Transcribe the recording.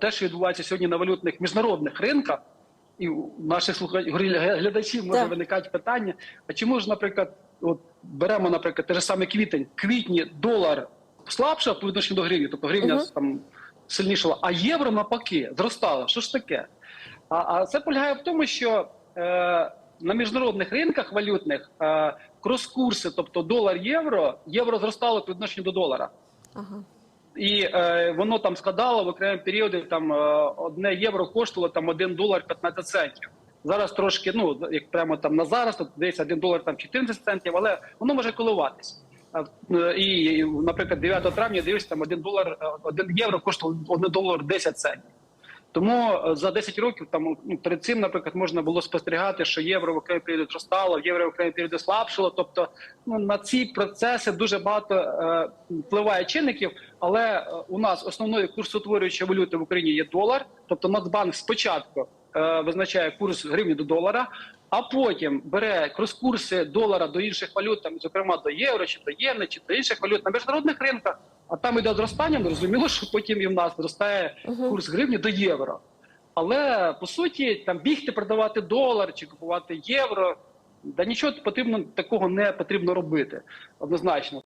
Те, що відбувається сьогодні на валютних міжнародних ринках, і у наших слухачів глядачів може Так. виникати питання: а чому ж, наприклад, от беремо, наприклад, те ж саме квітень, квітні долар слабшав по відношенню до гривні, тобто гривня Мгм. там сильнішала, а євро навпаки зростало. Що ж таке? А, а це полягає в тому, що е, на міжнародних ринках валютних е, крос-курси, тобто долар-євро, євро зростало по відношенню до долара. Ага. І е, воно там складало в окремі періоди там е, одне євро коштувало там 1 долар 15 центів. Зараз трошки, ну як прямо там на зараз, то десь 1 долар там 14 центів, але воно може коливатись. Е, І, наприклад, 9 травня дивишся, там 1 долар, е, 1 євро коштував 1 долар 10 центів. Тому е, за 10 років там ну, перед цим, наприклад, можна було спостерігати, що євро в окремі періоди зростало, євро в окремі періоди слабшало. Тобто ну, на ці процеси дуже багато е, впливає чинників. Але е, у нас основною курсотворюючою валюти в Україні є долар. Тобто Нацбанк спочатку е, визначає курс гривні до долара, а потім бере курси долара до інших валют, там, зокрема до євро, чи до єни, чи до інших валют на міжнародних ринках. А там іде зростання, ну, зрозуміло, що потім і в нас зростає курс гривні до євро. Але по суті, там бігти, продавати долар чи купувати євро, да нічого потрібно такого не потрібно робити однозначно.